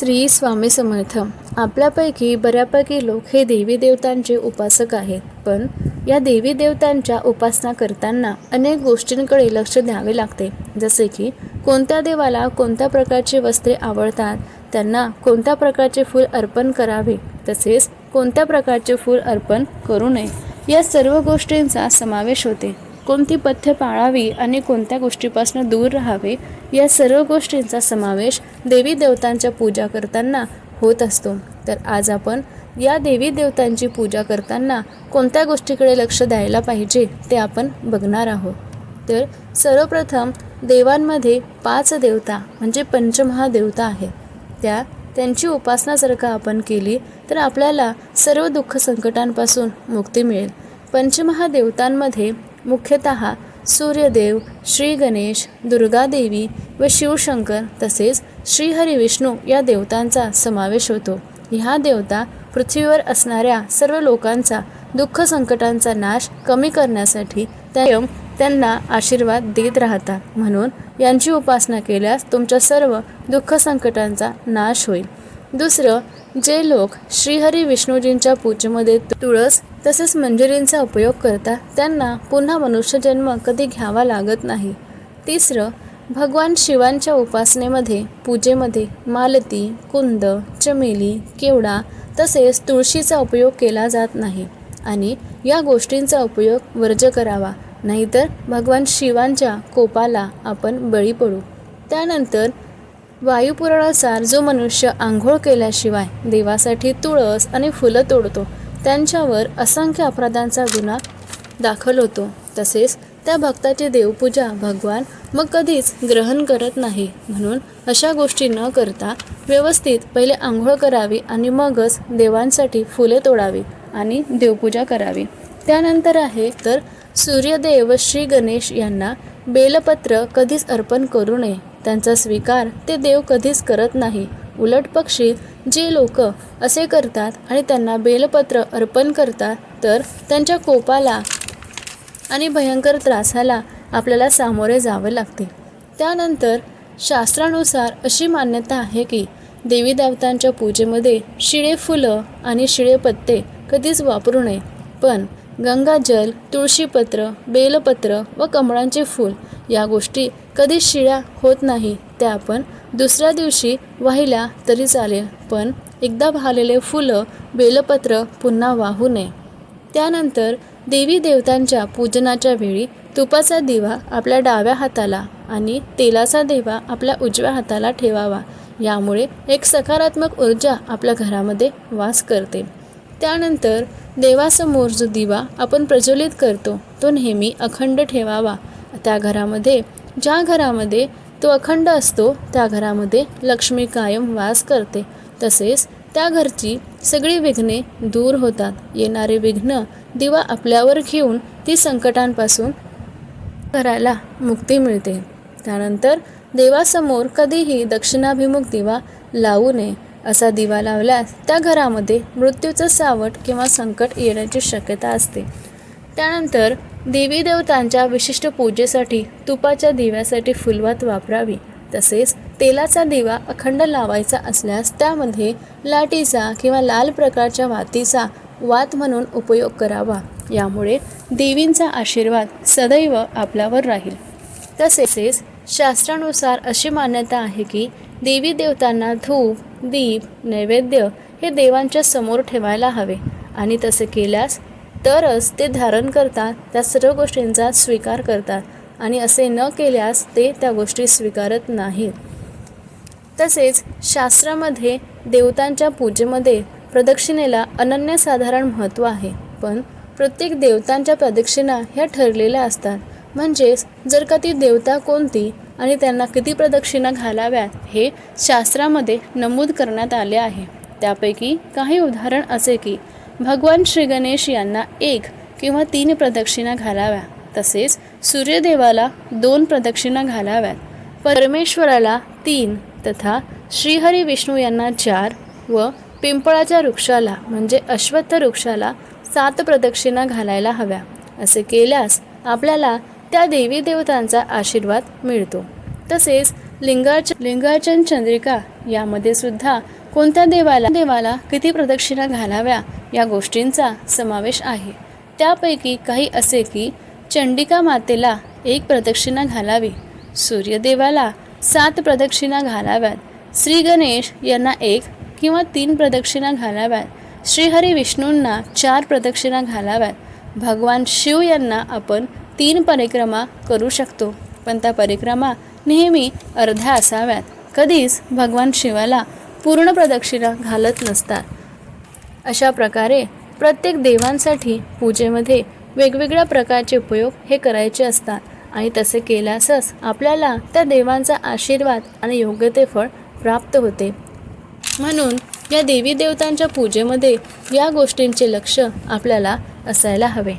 श्री स्वामी समर्थ. आपल्यापैकी बऱ्यापैकी लोक हे देवी देवतांचे उपासक आहेत. पण या देवी देवतांच्या उपासना करताना अनेक गोष्टींकडे लक्ष द्यावे लागते. जसे की कोणत्या देवाला कोणत्या प्रकारची वस्त्रे आवडतात त्यांना कोणत्या प्रकारचे फूल अर्पण करावे तसेच कोणत्या प्रकारचे फूल अर्पण करू नये या सर्व गोष्टींचा समावेश होते. कोणती पथ्य पाळावी आणि कोणत्या गोष्टीपासून दूर राहावे या सर्व गोष्टींचा समावेश देवी देवतांच्या पूजा करताना होत असतो. तर आज आपण या देवी देवतांची पूजा करताना कोणत्या गोष्टीकडे लक्ष द्यायला पाहिजे ते आपण बघणार आहोत. तर सर्वप्रथम देवांमध्ये पाच देवता म्हणजे पंचमहादेवता आहेत. त्या त्यांची उपासना जर का आपण केली तर आपल्याला सर्व दुःख संकटांपासून मुक्ती मिळेल. पंचमहादेवतांमध्ये मुख्यतः सूर्यदेव श्री गणेश दुर्गादेवी व शिवशंकर तसेच श्रीहरी विष्णू या देवतांचा समावेश होतो. ह्या देवता पृथ्वीवर असणाऱ्या सर्व लोकांचा दुःख संकटांचा नाश कमी करण्यासाठी कायम त्यांना आशीर्वाद देत राहतात. म्हणून यांची उपासना केल्यास तुमच्या सर्व दुःख संकटांचा नाश होईल. दुसरं जे लोक श्रीहरी विष्णूजींच्या पूजेमध्ये तुळस तसेच मंजुरींचा उपयोग करतात त्यांना पुन्हा मनुष्यजन्म कधी घ्यावा लागत नाही. तिसरं भगवान शिवांच्या उपासनेमध्ये पूजेमध्ये मालती कुंद चमेली केवडा तसेच तुळशीचा उपयोग केला जात नाही आणि या गोष्टींचा उपयोग वर्ज करावा नाहीतर भगवान शिवांच्या कोपाला आपण बळी पडू. त्यानंतर वायुपुराणानुसार जो मनुष्य आंघोळ केल्याशिवाय देवासाठी तुळस आणि फुलं तोडतो त्यांच्यावर असंख्य अपराधांचा गुन्हा दाखल होतो. तसेच त्या भक्ताची देवपूजा भगवान मग कधीच ग्रहण करत नाही. म्हणून अशा गोष्टी न करता व्यवस्थित पहिले आंघोळ करावी आणि मगच देवांसाठी फुले तोडावी आणि देवपूजा करावी. त्यानंतर आहे तर सूर्यदेव श्री गणेश यांना बेलपत्र कधीच अर्पण करू नये. त्यांचा स्वीकार ते देव कधीच करत नाही. उलट पक्षी जे लोक असे करतात आणि त्यांना बेलपत्र अर्पण करतात तर त्यांच्या कोपाला आणि भयंकर त्रासाला आपल्याला सामोरे जावे लागते. त्यानंतर शास्त्रानुसार अशी मान्यता आहे की देवी देवतांच्या पूजेमध्ये शिळे फुलं आणि शिळे पत्ते कधीच वापरू नये. पण गंगाजल तुळशीपत्र बेलपत्र व कमळांचे फूल या गोष्टी कधी शिळ्या होत नाही त्या आपण दुसऱ्या दिवशी वाहिल्या तरी चालेल पण एकदा वाहलेले फुलं बेलपत्र पुन्हा वाहू नये. त्यानंतर देवी देवतांच्या पूजनाच्या वेळी तुपाचा दिवा आपल्या डाव्या हाताला आणि तेलाचा दिवा आपल्या उजव्या हाताला ठेवावा. यामुळे एक सकारात्मक ऊर्जा आपल्या घरामध्ये वास करते. त्यानंतर देवासमोर जो दिवा आपण प्रज्वलित करतो तो नेहमी अखंड ठेवावा. त्या घरामध्ये ज्या घरामध्ये तो अखंड असतो त्या घरामध्ये लक्ष्मी कायम वास करते. तसेच त्या घरची सगळी विघ्ने दूर होतात. येणारे विघ्न दिवा आपल्यावर घेऊन ती संकटांपासून घराला मुक्ती मिळते. त्यानंतर देवासमोर कधीही दक्षिणाभिमुख दिवा लावू नये असा दिवा लावल्यास त्या घरामध्ये मृत्यूचं सावट किंवा संकट येण्याची शक्यता असते. त्यानंतर देवी देवतांच्या विशिष्ट पूजेसाठी तुपाच्या दिव्यासाठी फुलवात वापरावी. तसेच तेलाचा दिवा अखंड लावायचा असल्यास त्यामध्ये लाटीचा किंवा लाल प्रकारच्या वातीचा वात म्हणून उपयोग करावा. यामुळे देवींचा आशीर्वाद सदैव आपल्यावर राहील. तसेच शास्त्रानुसार अशी मान्यता आहे की देवी देवतांना धूप दीप नैवेद्य हे देवांच्या समोर ठेवायला हवे आणि तसे केल्यास तरच ते धारण करतात त्या सर्व गोष्टींचा स्वीकार करतात आणि असे न केल्यास ते त्या गोष्टी स्वीकारत नाहीत. तसेच शास्त्रामध्ये देवतांच्या पूजेमध्ये प्रदक्षिणेला अनन्यसाधारण महत्त्व आहे पण प्रत्येक देवतांच्या प्रदक्षिणा ह्या ठरलेल्या असतात. म्हणजेच जर का ती देवता कोणती आणि त्यांना किती प्रदक्षिणा घालाव्यात हे शास्त्रामध्ये नमूद करण्यात आले आहे. त्यापैकी काही उदाहरण असे की भगवान श्री गणेश यांना एक किंवा तीन प्रदक्षिणा घालाव्या. तसेच सूर्यदेवाला दोन प्रदक्षिणा घालाव्यात. परमेश्वराला तीन तथा श्रीहरी विष्णू यांना चार व पिंपळाच्या वृक्षाला म्हणजे अश्वत्थ वृक्षाला सात प्रदक्षिणा घालायला हव्या. असे केल्यास आपल्याला त्या देवी देवतांचा आशीर्वाद मिळतो. तसेच लिंगाच लिंगार्चन चंद्रिका यामध्ये सुद्धा कोणत्या देवाला देवाला किती प्रदक्षिणा घालाव्या या गोष्टींचा समावेश आहे. त्यापैकी काही असे की चंडिका मातेला एक प्रदक्षिणा घालावी सूर्यदेवाला सात प्रदक्षिणा घालाव्यात श्री गणेश यांना एक किंवा तीन प्रदक्षिणा घालाव्यात श्रीहरी विष्णूंना चार प्रदक्षिणा घालाव्यात भगवान शिव यांना आपण तीन परिक्रमा करू शकतो. पण त्या परिक्रमा नेहमी अर्ध्या असाव्यात. कधीच भगवान शिवाला पूर्ण प्रदक्षिणा घालत नसतात. अशा प्रकारे प्रत्येक देवांसाठी पूजेमध्ये वेगवेगळ्या प्रकारचे उपयोग हे करायचे असतात आणि तसे केल्यासच आपल्याला त्या देवांचा आशीर्वाद आणि योग्य ते फळ प्राप्त होते. म्हणून या देवी देवतांच्या पूजेमध्ये या गोष्टींचे लक्ष आपल्याला असायला हवे.